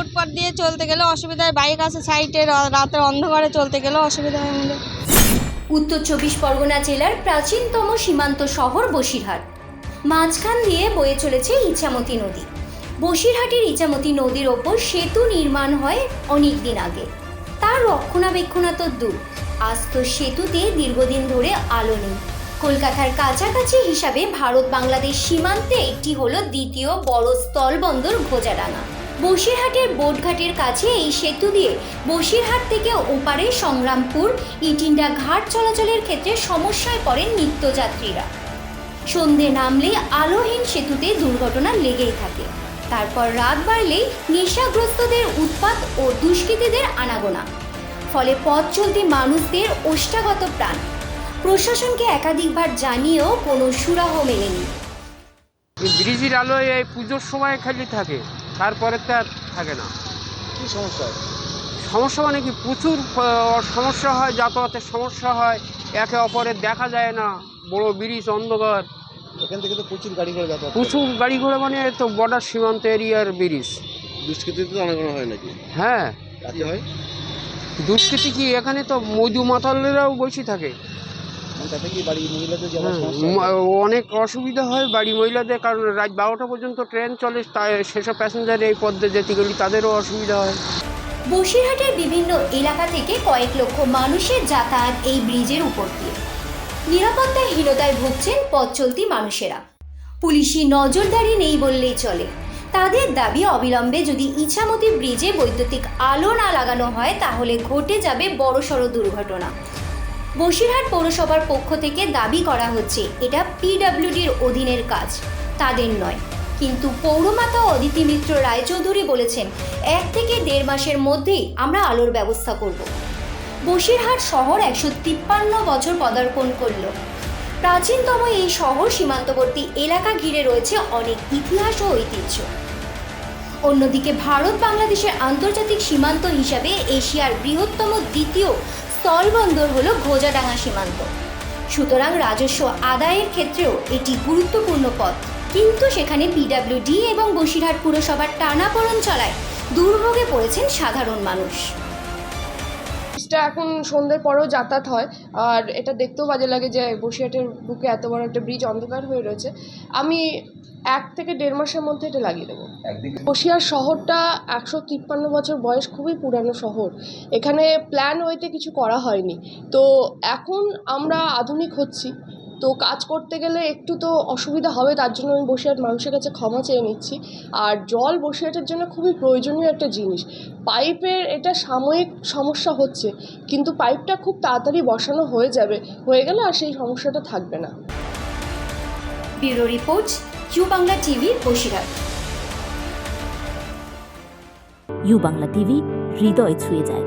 Footpath দিয়ে চলতে গেলে অসুবিধা হয়। বাইক আছে সাইডে রাতে অন্ধকারে চলতে গেলেও অসুবিধা হয় আমাদের। উত্তর চব্বিশ পরগনা জেলার প্রাচীনতম সীমান্ত শহর বসিরহাট। মাঝখান দিয়ে বয়ে চলেছে ইছামতি নদী। বসিরহাটের ইছামতি নদীর ওপর সেতু নির্মাণ হয় অনেক দিন আগে। তার রক্ষণাবেক্ষণা তো দূর। আজ তো সেতুতে দীর্ঘদিন ধরে আলো নেই। কলকাতার কাছাকাছি হিসাবে ভারত বাংলাদেশ সীমান্তে একটি হলো দ্বিতীয় বড় স্থলবন্দর ঘোজাডাঙ্গা বসিরহাটের বোটঘাটের কাছে এই সেতু দিয়ে বসিরহাট থেকে ওপারে সংগ্রামপুর, ইটিন্ডা ঘাট চলাচলের ক্ষেত্রে সমস্যায় পড়েন নিত্যযাত্রীরা। সন্ধে নামলে আলোহীন সেতুতে দুর্ঘটনা লেগেই থাকে। তারপর রাত বাড়লেই নেশাগ্রস্তদের উৎপাত ও দুষ্কৃতীদের আনাগোনা। ফলে পথ চলতি মানুষদের ওষ্ঠাগত প্রাণ। প্রশাসনকে একাধিকবার জানিয়েও কোনো সুরাহ মেলেনি। ব্রিজের আলোয় এই পুজোর সময় খালি থাকে। তারপরে তো আর থাকে না। কি সমস্যা? হয় সমস্যা মানে কি? প্রচুর সমস্যা হয় যাতায়াতের সমস্যা হয় একে অপরের দেখা যায় না বড় ব্রিজ অন্ধকার। এখান থেকে তো প্রচুর গাড়ি ঘোড়া যাতায়াত প্রচুর গাড়ি ঘোড়া মানে তো বর্ডার সীমান্ত এরিয়ার ব্রিজ। দুষ্কৃতিতে তো অনেক হয় নাকি? হ্যাঁ। হয়? দুষ্কৃতি কি? এখানে তো মধু মাতালেরাও বসে থাকে। তাতে কি বাড়ি মহিলাদের যাওয়ার সমস্যা অনেক অসুবিধা হয় বাড়ি মহিলাদের কারণ রাত বারোটা পর্যন্ত ট্রেন চলে তাই সেসব প্যাসেঞ্জার এই পথে যেতে গেলে তাদেরও অসুবিধা হয়। বসিরহাটের বিভিন্ন এলাকা থেকে কয়েক লক্ষ মানুষের যাতায়াত এই ব্রিজের উপর দিয়ে। নিরাপত্তাহীনতায় ভুগছেন পথ চলতি মানুষেরা। পুলিশি নজরদারি নেই বললেই চলে। তাদের দাবি অবিলম্বে যদি ইছামতি ব্রিজে বৈদ্যুতিক আলো না লাগানো হয় তাহলে ঘটে যাবে বড়সড় দুর্ঘটনা। বসিরহাট পৌরসভার পক্ষ থেকে দাবি করা হচ্ছে, এটা পিডব্লিউডির অধীনের কাজ, তাদের নয়। কিন্তু পৌরমাতা অদিতি মিত্র রায়চৌধুরী বলেছেন, এক থেকে দেড় মাসের মধ্যেই আমরা আলোর ব্যবস্থা করব। বসিরহাট শহর একশো তিপ্পান্ন বছর পদার্পণ করল। প্রাচীনতম এই শহর সীমান্তবর্তী এলাকা ঘিরে রয়েছে অনেক ইতিহাস ও ঐতিহ্য। অন্যদিকে ভারত বাংলাদেশের আন্তর্জাতিক সীমান্ত হিসাবে এশিয়ার বৃহত্তম দ্বিতীয় স্থলবন্দর হল ঘোজাডাঙ্গা সীমান্ত। সুতরাং রাজস্ব আদায়ের ক্ষেত্রেও এটি গুরুত্বপূর্ণ পথ। কিন্তু সেখানে পিডাব্লিউডি এবং বসিরহাট পুরসভার টানাপোড়ন চলায় দুর্ভোগে পড়েছেন সাধারণ মানুষ। ব্রিজটা এখন সন্ধ্যের পরেও যাতায়াত হয়। আর এটা দেখতেও বাজে লাগে যে বসিরহাটের বুকে এত বড় একটা ব্রিজ অন্ধকার হয়ে রয়েছে। আমি এক থেকে দেড় মাসের মধ্যে এটা লাগিয়ে দেবো। বসিরহাট শহরটা একশো তিপ্পান্ন বছর বয়স খুবই পুরানো শহর। এখানে প্ল্যান ওয়েতে কিছু করা হয়নি। তো এখন আমরা আধুনিক হচ্ছি। তো কাজ করতে গেলে একটু তো অসুবিধা হবে তার জন্য আমি বসিরহাট মানুষের কাছে ক্ষমা চেয়ে নিচ্ছি। আর জল বসিরহাটের জন্য খুবই প্রয়োজনীয় একটা জিনিস। পাইপের এটা সাময়িক সমস্যা হচ্ছে কিন্তু পাইপটা খুব তাড়াতাড়ি বসানো হয়ে যাবে হয়ে গেলে আর সেই সমস্যাটা থাকবে না। Bureau report U Bangla TV Basirhat. U Bangla TV হৃদয় ছুঁয়ে যায়।